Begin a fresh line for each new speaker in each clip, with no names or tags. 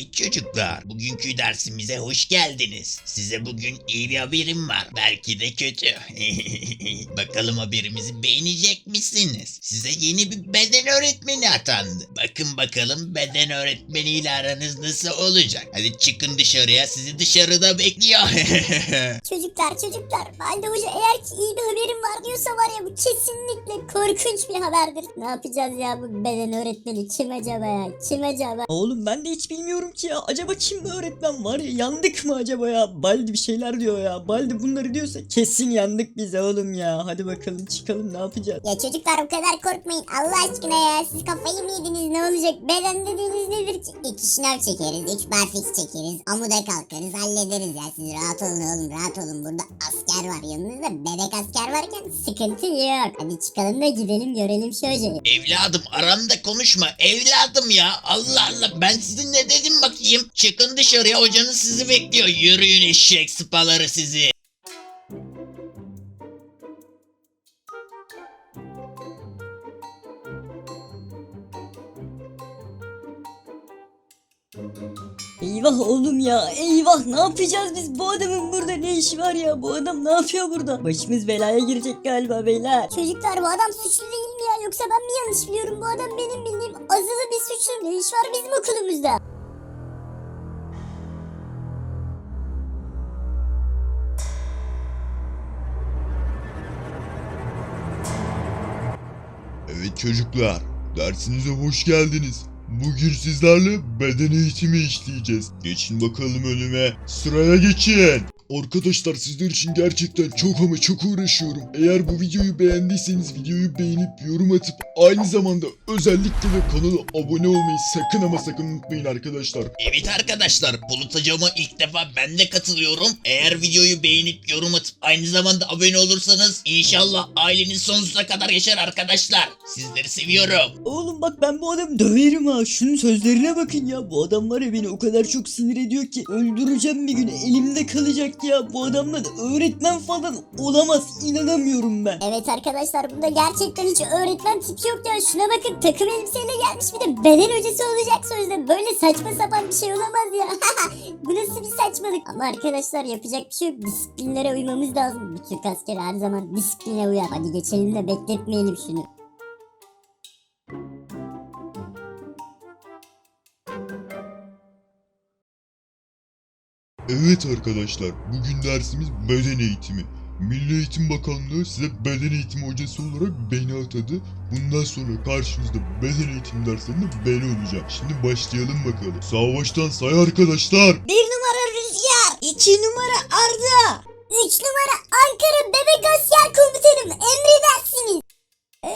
Evet çocuklar, bugünkü dersimize hoş geldiniz. Size bugün iyi bir haberim var. Belki de kötü. Bakalım haberimizi beğenecek misiniz? Size yeni bir beden öğretmeni atandı. Bakın bakalım beden öğretmeniyle aranız nasıl olacak? Hadi çıkın dışarıya, sizi dışarıda bekliyor.
Çocuklar çocuklar Balde Hoca eğer ki iyi bir haberim var diyorsa var ya bu kesinlikle korkunç bir haberdir. Ne yapacağız ya bu beden öğretmeni kim acaba ya kim acaba?
Oğlum ben de hiç bilmiyorum ki ya. Acaba kim bu öğretmen var ya? Yandık mı acaba ya? Baldi bir şeyler diyor ya. Baldi bunları diyorsa kesin yandık biz oğlum ya. Hadi bakalım çıkalım ne yapacağız?
Ya çocuklar o kadar korkmayın Allah aşkına ya siz kafayı mı yediniz ne olacak beden dediğiniz nedir ki? İki şınav çekeriz üç barfix çekeriz amuda kalkarız hallederiz ya siz rahat olun oğlum rahat olun burada asker var yanınızda bebek asker varken sıkıntı yok. Hadi çıkalım da gidelim görelim şu hocayı.
evladım aramda konuşma. Evladım ya. Allah Allah ben sizin ne dedim bakayım. Çıkın dışarıya hocanız sizi bekliyor. Yürüyün eşek sıpaları sizi.
Eyvah oğlum ya. Eyvah ne yapacağız biz? Bu adamın burada ne işi var ya? Bu adam ne yapıyor burada? Başımız belaya girecek galiba beyler.
Çocuklar bu adam suçlu değil mi ya yoksa ben mi yanlış biliyorum bu adam benim bildiğim azılı bir suçlu ne iş var bizim okulumuzda?
Çocuklar, dersinize hoş geldiniz. Bugün sizlerle beden eğitimi işleyeceğiz. Geçin bakalım önüme. Sıraya geçin. Arkadaşlar sizler için gerçekten çok ama çok uğraşıyorum. Eğer bu videoyu beğendiyseniz videoyu beğenip yorum atıp aynı zamanda özellikle de kanala abone olmayı sakın ama sakın unutmayın arkadaşlar.
Evet arkadaşlar Bulut hocama ilk defa ben de katılıyorum. Eğer videoyu beğenip yorum atıp aynı zamanda abone olursanız inşallah aileniz sonsuza kadar yaşar arkadaşlar. Sizleri seviyorum.
Oğlum bak ben bu adamı döverim ha. Şunun sözlerine bakın ya. Bu adam var ya beni o kadar çok sinir ediyor ki. Öldüreceğim bir gün elimde kalacak ya. Bu adamla da öğretmen falan olamaz. İnanamıyorum ben.
Evet arkadaşlar bunda gerçekten hiç öğretmen tipi yok ya. Şuna bakın takım elbiseyle gelmiş bir de beden hocası olacak sözde. Böyle saçma sapan bir şey olamaz ya. Bu nasıl bir saçmalık? Ama arkadaşlar yapacak bir şey yok. Disiplinlere uymamız lazım. Bir Türk askeri her zaman disipline uyar. Hadi geçelim de bekletmeyelim şunu.
Evet arkadaşlar, bugün dersimiz beden eğitimi. Milli Eğitim Bakanlığı size beden eğitimi hocası olarak beni atadı. Bundan sonra karşınızda beden eğitimi derslerinde ben olacağım. Şimdi başlayalım bakalım. Sağ baştan say arkadaşlar.
Bir numara Rüzgar. iki numara Arda. Üç numara Ankara Bebek Asker Komutanım. Emredersiniz. Ee,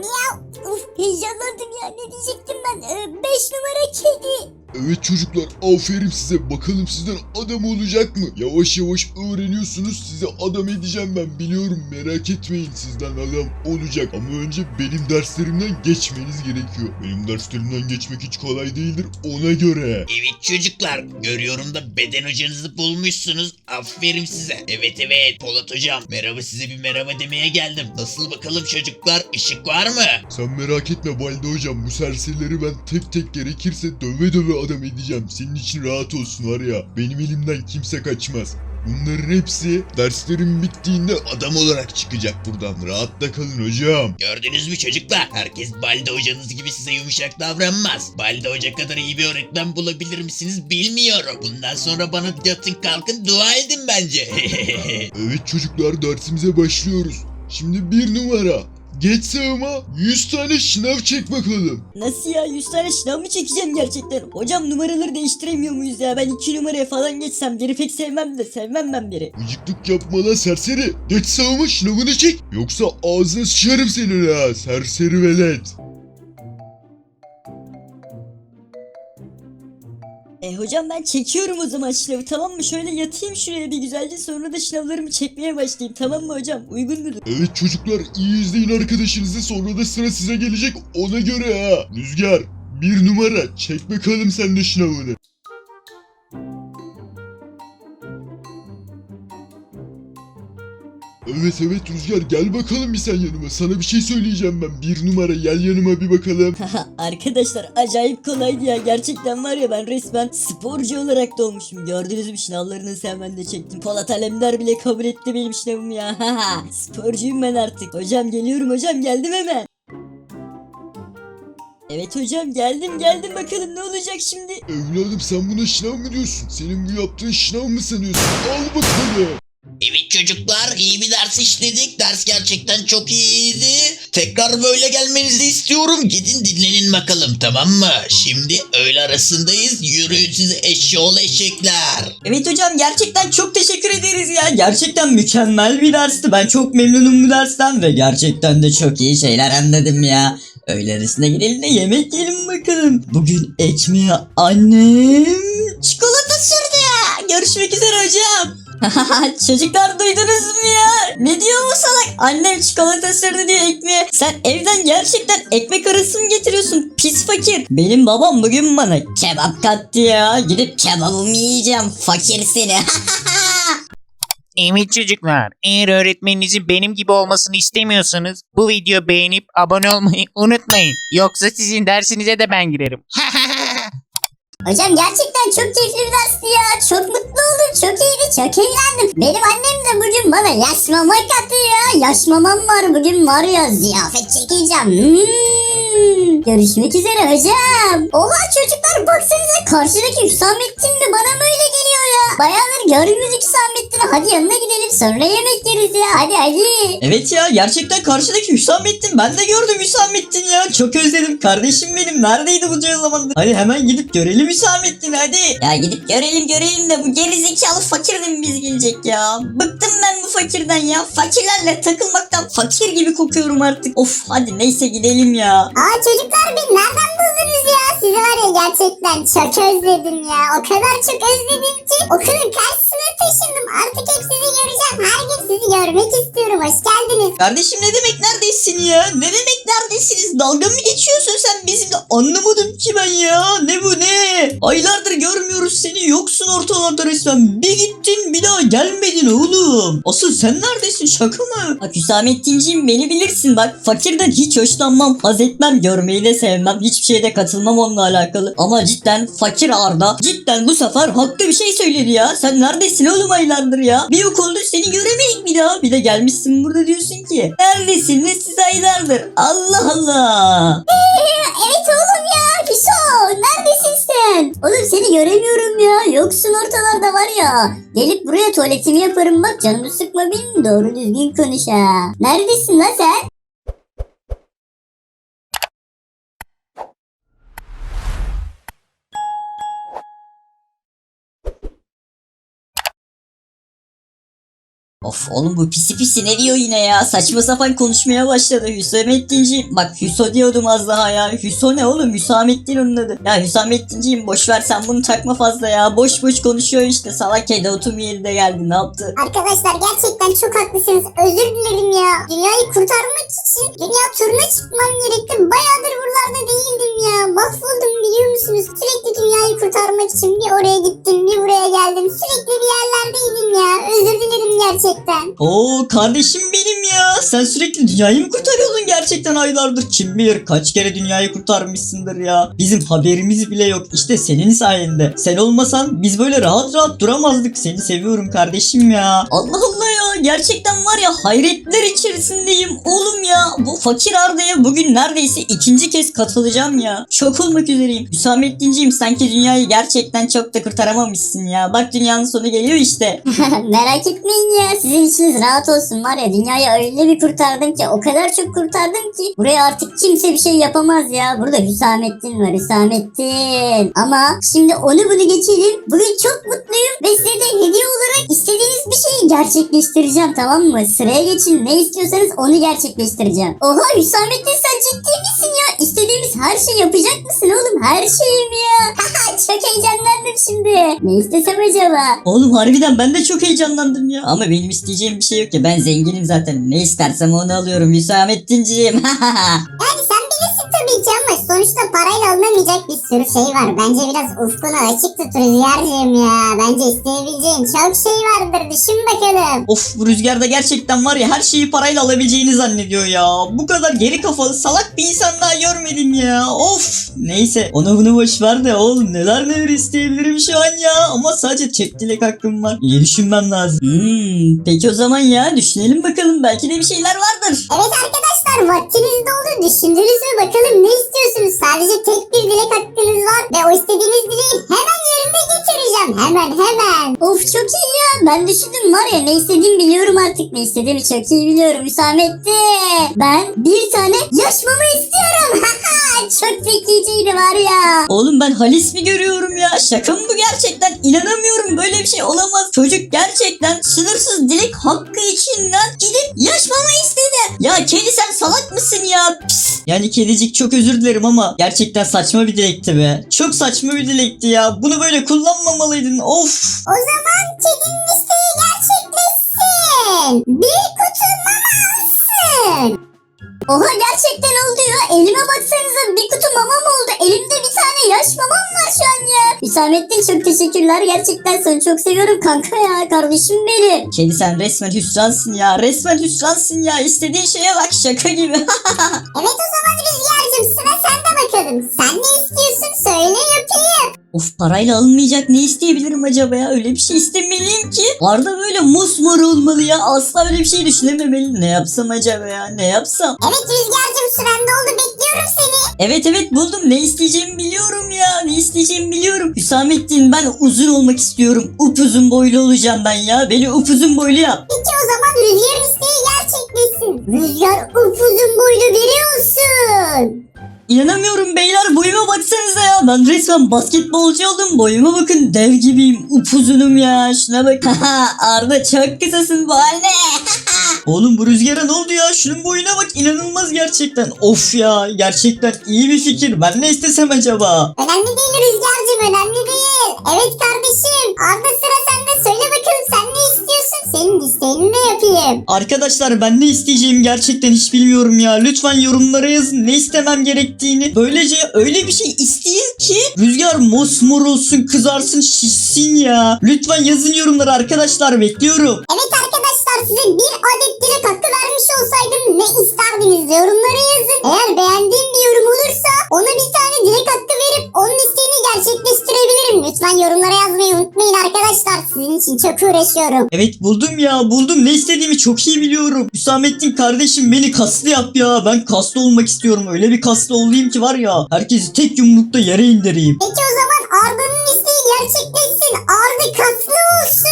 miyav. Uf heyecanlandım ya. Ne diyecektim ben? Ee, beş numara kedi.
Evet çocuklar aferin size. Bakalım sizden adam olacak mı? Yavaş yavaş öğreniyorsunuz. Size adam edeceğim ben biliyorum. Merak etmeyin sizden adam olacak. Ama önce benim derslerimden geçmeniz gerekiyor. Benim derslerimden geçmek hiç kolay değildir ona göre.
Evet çocuklar görüyorum da beden hocanızı bulmuşsunuz. Aferin size. Evet evet Polat hocam merhaba size bir merhaba demeye geldim. Nasıl bakalım çocuklar ışık var mı?
Sen merak etme Balde hocam bu serserileri ben tek tek gerekirse döve döve adam edeceğim. Senin için rahat olsun var ya. Benim elimden kimse kaçmaz. Bunların hepsi derslerim bittiğinde adam olarak çıkacak buradan. Rahatta kalın hocam.
Gördünüz mü çocuklar? Herkes Balde hocanız gibi size yumuşak davranmaz. Balde hoca kadar iyi bir öğretmen bulabilir misiniz bilmiyorum. Bundan sonra bana yatın kalkın dua edin bence.
Evet çocuklar dersimize başlıyoruz. Şimdi bir numara. Geç sağıma 100 tane şınav çek bakalım.
Nasıl ya 100 tane şınav mı çekeceğim gerçekten? Hocam numaraları değiştiremiyor muyuz ya? Ben 2 numaraya falan geçsem biri pek sevmem de sevmem ben biri.
Gıcıklık yapma lan serseri. Geç sağıma şınavını çek. Yoksa ağzını sıçarım senin ha serseri velet.
E hocam ben çekiyorum o zaman şınavı tamam mı? Şöyle yatayım şuraya bir güzelce sonra da şınavlarımı çekmeye başlayayım tamam mı hocam? Uygun mudur?
Evet çocuklar iyi izleyin arkadaşınızı sonra da sıra size gelecek ona göre ha. Rüzgar bir numara çek bakalım sen de şınavını. Evet evet Rüzgar gel bakalım bir sen yanıma. Sana bir şey söyleyeceğim ben. Bir numara gel yanıma bir bakalım.
Arkadaşlar acayip kolaydı ya. Gerçekten var ya ben resmen sporcu olarak doğmuşum. Gördünüz mü sınavlarınızı hemen de çektim. Polat Alemdar bile kabul etti benim sınavımı ya. Sporcuyum ben artık. Hocam geliyorum hocam geldim hemen. Evet hocam geldim geldim bakalım ne olacak şimdi?
Evladım sen buna şınav mı diyorsun? Senin bu yaptığın şınav mı sanıyorsun? Al bakalım.
Evet çocuklar iyi bir ders işledik. Ders gerçekten çok iyiydi. Tekrar böyle gelmenizi istiyorum. Gidin dinlenin bakalım tamam mı? Şimdi öğle arasındayız. Yürüyün sizi eşşoğlu eşekler.
Evet hocam gerçekten çok teşekkür ederiz ya. Gerçekten mükemmel bir dersti. Ben çok memnunum bu dersten ve gerçekten de çok iyi şeyler anladım ya. Öğle arasına gidelim de yemek yiyelim bakalım. Bugün ekmeğe annem çikolata sürdü ya. Görüşmek üzere hocam. Çocuklar duydunuz mu ya? Ne diyor bu salak? Annem çikolata sürdü diyor ekmeğe. Sen evden gerçekten ekmek arası mı getiriyorsun? Pis fakir. Benim babam bugün bana kebap kattı ya. Gidip kebabımı yiyeceğim. Fakir seni.
Evet çocuklar, eğer öğretmeninizin benim gibi olmasını istemiyorsanız bu videoyu beğenip abone olmayı unutmayın. Yoksa sizin dersinize de ben girerim.
Hocam gerçekten çok keyifli bir dersti ya. Çok mutlu oldum. Çok iyiydi. Çok eğlendim. Benim annem de bugün bana yaş mama kattı ya. Yaş mamam var bugün var ya. Ziyafet çekeceğim. Hmm. Görüşmek üzere hocam. Oha çocuklar baksanıza karşıdaki Hüsamettin mi bana mı öyle geliyor? Bayağıdır görmüyorduk Hüsamettin'i. Hadi yanına gidelim sonra yemek yeriz ya. Hadi hadi.
Evet ya gerçekten karşıdaki Hüsamettin. Ben de gördüm Hüsamettin ya. Çok özledim. Kardeşim benim. Neredeydi bunca zamandır? Hadi hemen gidip görelim Hüsamettin hadi. Ya gidip görelim görelim de bu gerizekalı fakir de mi biz gelecek ya? Bıktım ben bu fakirden ya. Fakirlerle takılmaktan fakir gibi kokuyorum artık. Of hadi neyse gidelim ya.
Aa çocuklar beni nereden buldunuz ya? Sizi var ya gerçekten çok özledim ya. O kadar çok özledim ki okulun karşısına taşındım. Artık hep sizi göreceğim. Her gün sizi görmek istiyorum. Hoş geldiniz.
Kardeşim ne demek neredesin ya? Ne demek neredesiniz? Dalga mı geçiyorsun sen bizimle? Anlamadım ki ben ya. Ne bu ne? Aylardır görmüyoruz seni. Yoksun ortalarda resmen. Bir gittin bir daha gelmedin oğlum. Asıl sen neredesin? Şaka mı? Bak Hüsamettinciğim beni bilirsin bak. Fakirden hiç hoşlanmam. Haz etmem. Görmeyi de sevmem. Hiçbir şeyde katılmam onunla alakalı. Ama cidden fakir Arda. Cidden bu sefer haklı bir şey söyledi ya. Sen neredesin oğlum aylardır ya? Bir yok oldu seni göremedik bir daha. Bir de gelmişsin burada diyorsun ki. Neredesiniz siz aylardır? Allah Allah.
Evet oğlum ya. Hüso neredesin sen? Oğlum seni göremiyorum ya. Yoksun ortalarda var ya. Gelip buraya tuvaletimi yaparım bak canımı sıkma benim. Doğru düzgün konuş ha. Neredesin lan sen?
Of oğlum bu pisi pisi ne diyor yine ya? Saçma sapan konuşmaya başladı Hüsamettinciğim. Bak Hüso diyordum az daha ya. Hüso ne oğlum? Hüsamettin onun adı. Ya Hüsamettinciğim boş ver sen bunu takma fazla ya. Boş boş konuşuyor işte. Salak kedi otum yerine geldi ne yaptı?
Arkadaşlar gerçekten çok haklısınız. Özür dilerim ya. Dünyayı kurtarmak için dünya turuna çıkmam gerekti. Bayağıdır buralarda değildim ya. Mahvoldum biliyor musunuz? Sürekli dünyayı kurtarmak için bir oraya gittim bir buraya geldim. Sürekli bir yerlerdeydim ya. Özür dilerim gerçekten.
Oo kardeşim benim ya. Sen sürekli dünyayı mı kurtarıyordun gerçekten aylardır? Kim bilir kaç kere dünyayı kurtarmışsındır ya. Bizim haberimiz bile yok. İşte senin sayende. Sen olmasan biz böyle rahat rahat duramazdık. Seni seviyorum kardeşim ya. Allah Allah. Gerçekten var ya hayretler içerisindeyim. Oğlum ya bu fakir Arda'ya bugün neredeyse ikinci kez katılacağım ya. Şok olmak üzereyim. Hüsamettinciğim sanki dünyayı gerçekten çok da kurtaramamışsın ya. Bak dünyanın sonu geliyor işte.
Merak etmeyin ya. Sizin içiniz rahat olsun var ya. Dünyayı öyle bir kurtardım ki. O kadar çok kurtardım ki. Buraya artık kimse bir şey yapamaz ya. Burada Hüsamettin var. Hüsamettin. Ama şimdi onu bunu geçelim. Bugün çok mutluyum. Ve size de hediye olarak istediğiniz bir şeyi gerçekleştireceğim tamam mı? Sıraya geçin. Ne istiyorsanız onu gerçekleştireceğim. Oha Hüsamettin sen ciddi misin ya? İstediğimiz her şeyi yapacak mısın oğlum? Her şeyi mi ya? çok heyecanlandım şimdi. Ne istesem acaba?
Oğlum harbiden ben de çok heyecanlandım ya. Ama benim isteyeceğim bir şey yok ya. Ben zenginim zaten. Ne istersem onu alıyorum Hüsamettinciğim.
Yani sen bilirsin tabii ki ama sonuçta parayla alınamayacak bir sürü şey var. Bence biraz ufkunu açık tut Rüzgar'cığım ya. Bence isteyebileceğin çok şey vardır. Düşün bakalım.
Of bu rüzgarda gerçekten var ya her şeyi parayla alabileceğini zannediyor ya. Bu kadar geri kafalı salak bir insan daha görmedim ya. Of. Neyse onu bunu boş ver de oğlum neler neler isteyebilirim şu an ya. Ama sadece çift dilek hakkım var. İyi düşünmem lazım. Hmm, peki o zaman ya düşünelim bakalım belki de bir şeyler vardır.
Evet arkadaşlar vaktiniz doldu. Düşündünüz mü bakalım ne istiyorsunuz? Sadece tek bir dilek hakkınız var. Ve o istediğiniz dileği. Hemen hemen. Of çok iyi ya. Ben düşündüm var ya ne istediğimi biliyorum artık. Ne istediğimi çok iyi biliyorum Hüsamettin. Ben bir tane yaş mama istiyorum. çok zekiciydi var ya.
Oğlum ben Halis mi görüyorum ya? Şaka mı bu gerçekten? İnanamıyorum böyle bir şey olamaz. Çocuk gerçekten sınırsız dilek hakkı içinden gidip yaş mama istedi. Ya kedi sen salak mısın ya? Pis. Yani kedicik çok özür dilerim ama gerçekten saçma bir dilekti be. Çok saçma bir dilekti ya. Bunu böyle kullanmamalıydın. Of.
O zaman kedinin isteği gerçekleşsin. Bir kutu mama alsın. Oha gerçekten oldu ya. Elime baksanıza bir kutu mamam oldu. Elimde bir tane yaş mamam var şu an ya. Hüsamettin çok teşekkürler. Gerçekten seni çok seviyorum kanka ya. Kardeşim benim.
Kedi sen resmen hüsransın ya. Resmen hüsransın ya. İstediğin şeye bak şaka gibi.
Evet o zaman Rüzgar'cığım sıra sende bakalım. Sen ne istiyorsun söyle yapayım.
Of parayla alınmayacak ne isteyebilirim acaba ya? Öyle bir şey istemeliyim ki. Arda böyle mosmor olmalı ya. Asla öyle bir şey düşünememeli. Ne yapsam acaba ya? Ne yapsam?
Evet Rüzgar'cığım süren doldu bekliyorum seni.
Evet evet buldum. Ne isteyeceğimi biliyorum ya. Ne isteyeceğimi biliyorum. Hüsamettin ben uzun olmak istiyorum. Upuzun boylu olacağım ben ya. Beni upuzun boylu yap.
Peki o zaman Rüzgar'ın isteği gerçekleşsin. Rüzgar upuzun boylu biri olsun.
İnanamıyorum beyler boyuma baksanıza ya. Ben resmen basketbolcu oldum. Boyuma bakın dev gibiyim. Upuzunum ya. Şuna bak. Arda çok kısasın bu halde. Oğlum bu rüzgara ne oldu ya? Şunun boyuna bak inanılmaz gerçekten. Of ya gerçekten iyi bir fikir. Ben ne istesem acaba?
Önemli değil Rüzgar'cığım önemli değil. Evet kardeşim Arda sıra sende Senin isteğini de yapayım.
Arkadaşlar ben ne isteyeceğimi gerçekten hiç bilmiyorum ya. Lütfen yorumlara yazın ne istemem gerektiğini. Böylece öyle bir şey isteyeyim ki rüzgar mosmor olsun, kızarsın, şişsin ya. Lütfen yazın yorumlara arkadaşlar bekliyorum.
Evet arkadaşlar size bir adet dilek hakkı vermiş olsaydım ne isterdiniz yorumlara yazın. Eğer beğendiğim bir yorum olursa ona bir tane dilek hakkı verip onun isteğini gerçekleştirebilirim. Lütfen yorumlara yazmayı unutmayın arkadaşlar. Sizin için çok uğraşıyorum.
Evet buldum ya buldum ne istediğimi çok iyi biliyorum. Hüsamettin kardeşim beni kaslı yap ya. Ben kaslı olmak istiyorum. Öyle bir kaslı olayım ki var ya. Herkesi tek yumrukta yere indireyim.
Peki o zaman Arda'nın isteği gerçekleşsin. Arda kaslı olsun.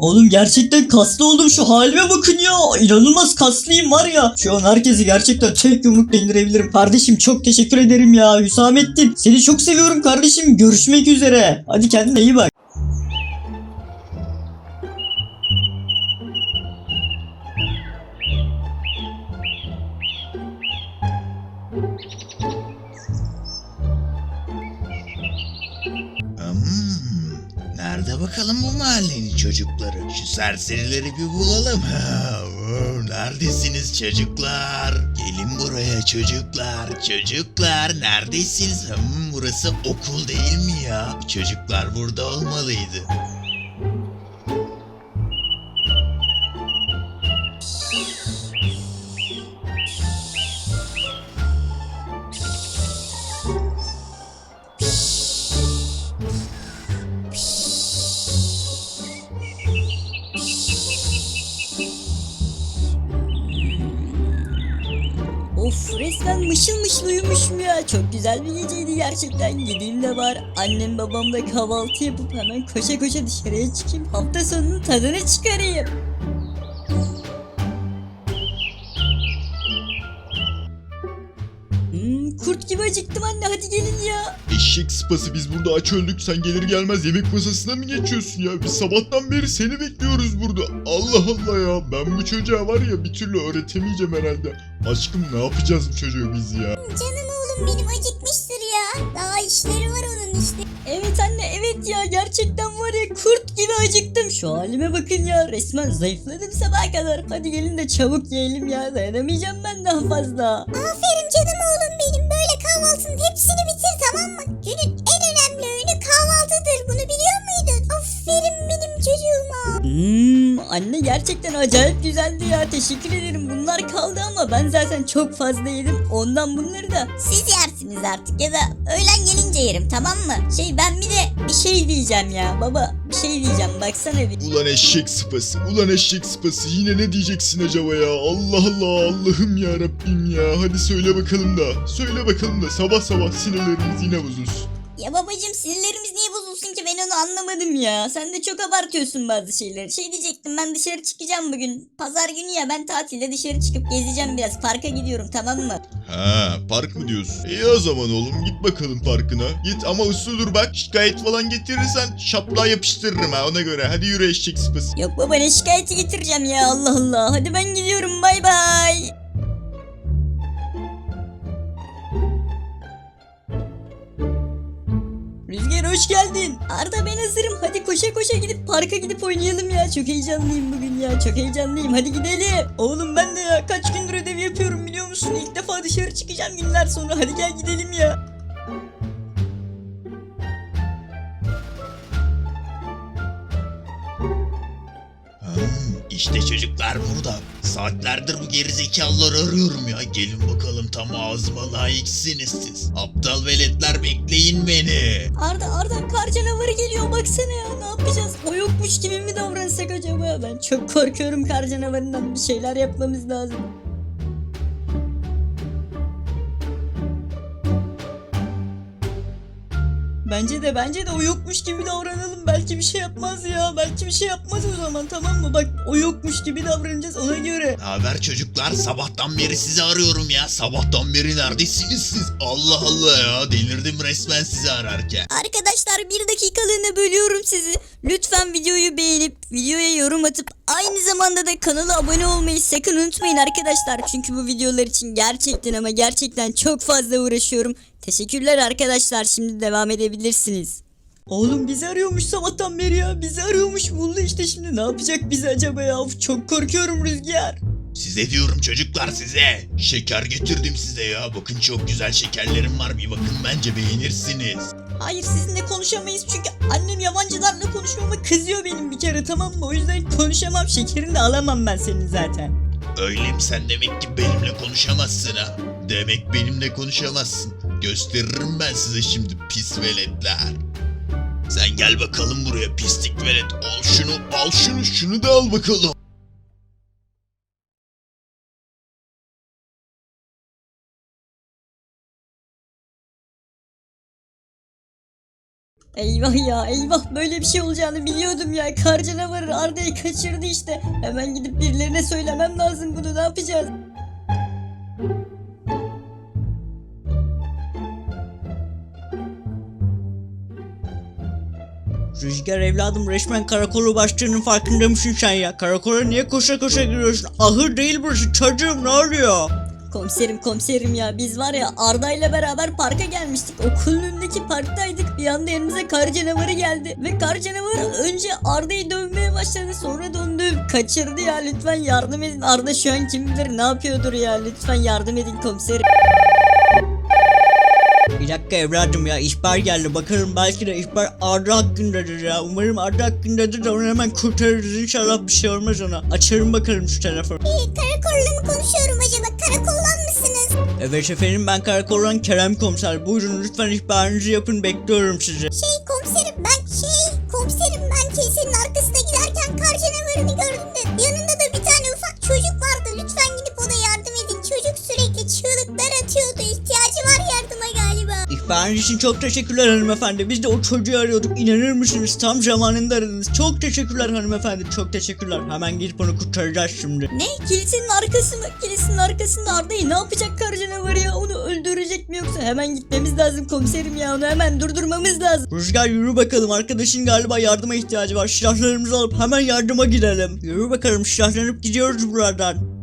Oğlum gerçekten kaslı oldum şu halime bakın ya. İnanılmaz kaslıyım var ya. Şu an herkesi gerçekten tek yumrukla indirebilirim. Kardeşim çok teşekkür ederim ya Hüsamettin. Seni çok seviyorum kardeşim. Görüşmek üzere. Hadi kendine iyi bak.
Bakalım bu mahallenin çocukları? Şu serserileri bir bulalım. Neredesiniz çocuklar? Gelin buraya çocuklar. Çocuklar neredesiniz? Hmm, burası okul değil mi ya? Çocuklar burada olmalıydı.
Uyumuşum ya. Çok güzel bir geceydi gerçekten. Gideyim de var. Annem babamla kahvaltı yapıp hemen koşa koşa dışarıya çıkayım. Hafta sonunun tadını çıkarayım. Kurt gibi acıktım anne hadi gelin ya.
Eşek sıpası biz burada aç öldük sen gelir gelmez yemek masasına mı geçiyorsun ya? Biz sabahtan beri seni bekliyoruz burada. Allah Allah ya ben bu çocuğa var ya bir türlü öğretemeyeceğim herhalde. Aşkım ne yapacağız bu çocuğu biz ya?
Canım oğlum benim acıkmıştır ya. Daha işleri var onun işte.
Evet anne evet ya gerçekten var ya kurt gibi acıktım. Şu halime bakın ya resmen zayıfladım sabaha kadar. Hadi gelin de çabuk yiyelim ya dayanamayacağım ben daha fazla.
Aferin
Anne gerçekten acayip güzeldi ya. Teşekkür ederim. Bunlar kaldı ama ben zaten çok fazla yedim. Ondan bunları da.
Siz yersiniz artık ya da öğlen gelince yerim tamam mı? Şey ben bir de
Bir şey diyeceğim ya baba. Bir şey diyeceğim baksana bir.
Ulan eşek sıpası, ulan eşek sıpası yine ne diyeceksin acaba ya? Allah Allah Allah'ım ya Rabbim ya. Hadi söyle bakalım da. Söyle bakalım da sabah sabah sinirlerimiz yine bozulsun.
Ya babacım sinirlerimiz niye bozulsun ki ben onu anlamadım.
Ya. Sen de çok abartıyorsun bazı şeyleri.
Şey diyecektim ben dışarı çıkacağım bugün. Pazar günü ya ben tatilde dışarı çıkıp gezeceğim biraz. Parka gidiyorum tamam mı?
Ha park mı diyorsun? İyi o zaman oğlum git bakalım parkına. Git ama uslu dur bak şikayet falan getirirsen şaplığa yapıştırırım ha ona göre. Hadi yürü eşek sıpası.
Yok baba ne şikayeti getireceğim ya Allah Allah. Hadi ben gidiyorum bay bay. Hoş geldin. Arda ben hazırım. Hadi koşa koşa gidip parka gidip oynayalım ya. Çok heyecanlıyım bugün ya. Çok heyecanlıyım. Hadi gidelim. Oğlum ben de ya kaç gündür ödev yapıyorum biliyor musun? İlk defa dışarı çıkacağım günler sonra. Hadi gel gidelim ya.
İşte çocuklar burada. Saatlerdir bu gerizekalıları arıyorum ya. Gelin bakalım tam ağzıma layıksınız siz. Aptal veletler bekleyin beni.
Arda Arda kar canavarı geliyor baksana ya ne yapacağız? O yokmuş gibi mi davransak acaba? Ben çok korkuyorum kar canavarından bir şeyler yapmamız lazım. Bence de bence de o yokmuş gibi davranalım. Belki bir şey yapmaz ya. Belki bir şey yapmaz o zaman tamam mı? Bak o yokmuş gibi davranacağız ona göre.
Ne haber çocuklar? Sabahtan beri sizi arıyorum ya. Sabahtan beri neredesiniz siz? Allah Allah ya. Delirdim resmen sizi ararken.
Arkadaşlar bir dakikalığına bölüyorum sizi. Lütfen videoyu beğenip videoya yorum atıp aynı zamanda da kanala abone olmayı sakın unutmayın arkadaşlar. Çünkü bu videolar için gerçekten ama gerçekten çok fazla uğraşıyorum. Teşekkürler arkadaşlar. Şimdi devam edebilirsiniz. Oğlum bizi arıyormuş sabahtan beri ya. Bizi arıyormuş buldu işte şimdi. Ne yapacak bizi acaba ya? Of, çok korkuyorum Rüzgar.
Size diyorum çocuklar size. Şeker getirdim size ya. Bakın çok güzel şekerlerim var. Bir bakın bence beğenirsiniz.
Hayır sizinle konuşamayız çünkü annem yabancılarla konuşmama kızıyor benim bir kere tamam mı? O yüzden konuşamam şekerini de alamam ben senin zaten.
Öyle mi sen demek ki benimle konuşamazsın ha? Demek benimle konuşamazsın. Gösteririm ben size şimdi pis veletler. Sen gel bakalım buraya pislik velet. Al şunu, al şunu, şunu da al bakalım.
Eyvah ya eyvah böyle bir şey olacağını biliyordum ya. Kar canavarı Arda'yı kaçırdı işte. Hemen gidip birilerine söylemem lazım bunu ne yapacağız? Rüzgar evladım resmen karakolu başlığının farkında mısın sen ya? Karakola niye koşa koşa giriyorsun? Ahır değil burası çocuğum ne oluyor? Komiserim komiserim ya biz var ya Arda ile beraber parka gelmiştik. Okulun önündeki parktaydık. Bir anda yanımıza kar canavarı geldi. Ve kar canavarı önce Arda'yı dövmeye başladı. Sonra dövüp kaçırdı ya. Lütfen yardım edin. Arda şu an kim bilir ne yapıyordur ya. Lütfen yardım edin komiserim. Dakika evladım ya ihbar geldi. Bakalım belki de ihbar Arda hakkındadır ya. Umarım Arda hakkındadır da onu hemen kurtarırız. İnşallah bir şey olmaz ona. Açarım bakalım şu telefonu.
Karakolla mı konuşuyorum acaba? Karakoldan mısınız?
Evet efendim ben karakoldan Kerem komiser. Buyurun lütfen ihbarınızı yapın bekliyorum sizi.
Şey komiserim ben şey komiserim ben kilisenin arkasına giderken kar canavarını gördüm
İhbarınız için çok teşekkürler hanımefendi. Biz de o çocuğu arıyorduk. İnanır mısınız? Tam zamanında aradınız. Çok teşekkürler hanımefendi. Çok teşekkürler. Hemen gidip onu kurtaracağız şimdi. Ne? Kilisenin arkası mı kilisenin arkasında Arda'yı ne yapacak kar canavarı ya onu öldürecek mi yoksa hemen gitmemiz lazım komiserim ya? Onu hemen durdurmamız lazım. Rüzgar yürü bakalım. Arkadaşın galiba yardıma ihtiyacı var. Silahlarımızı alıp hemen yardıma gidelim. Yürü bakalım. Silahlanıp gidiyoruz buradan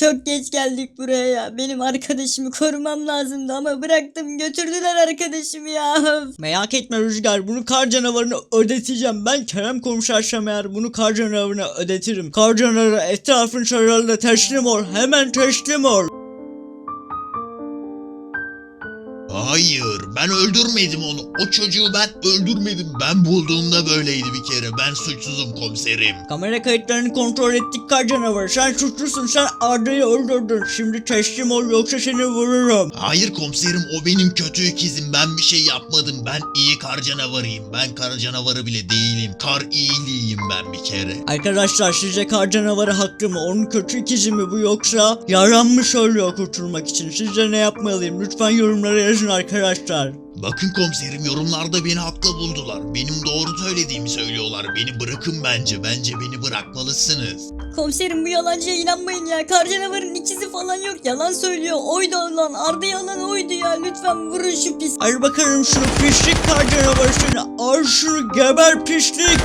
Çok geç geldik buraya ya. Benim arkadaşımı korumam lazımdı ama bıraktım götürdüler arkadaşımı ya. Merak etme Rüzgar bunu kar canavarına ödeteceğim. Ben Kerem komisersem eğer bunu kar canavarına ödetirim. Kar canavarı etrafın sararla teslim ol. Hemen teslim ol.
Hayır ben öldürmedim onu. O çocuğu ben öldürmedim. Ben bulduğumda böyleydi bir kere. Ben suçsuzum komiserim.
Kamera kayıtlarını kontrol ettik kar canavarı. Sen suçlusun sen Arda'yı öldürdün. Şimdi teslim ol yoksa seni vururum.
Hayır komiserim o benim kötü ikizim. Ben bir şey yapmadım. Ben iyi kar canavarıyım. Ben kar canavarı bile değilim. Kar iyiliğiyim ben bir kere.
Arkadaşlar sizce kar canavarı haklı mı? Onun kötü ikizi mi bu yoksa yalan mı söylüyor kurtulmak için? Sizce ne yapmalıyım? Lütfen yorumlara yazın arkadaşlar.
Bakın komiserim yorumlarda beni haklı buldular. Benim doğru söylediğimi söylüyorlar. Beni bırakın bence. Bence beni bırakmalısınız.
Komiserim bu yalancıya inanmayın ya. Kar canavarın ikizi falan yok. Yalan söylüyor. Oydu lan. Arda'yı alan oydu ya. Lütfen vurun şu pis. Al bakalım şunu pislik kar canavarı seni. Al şunu geber pislik.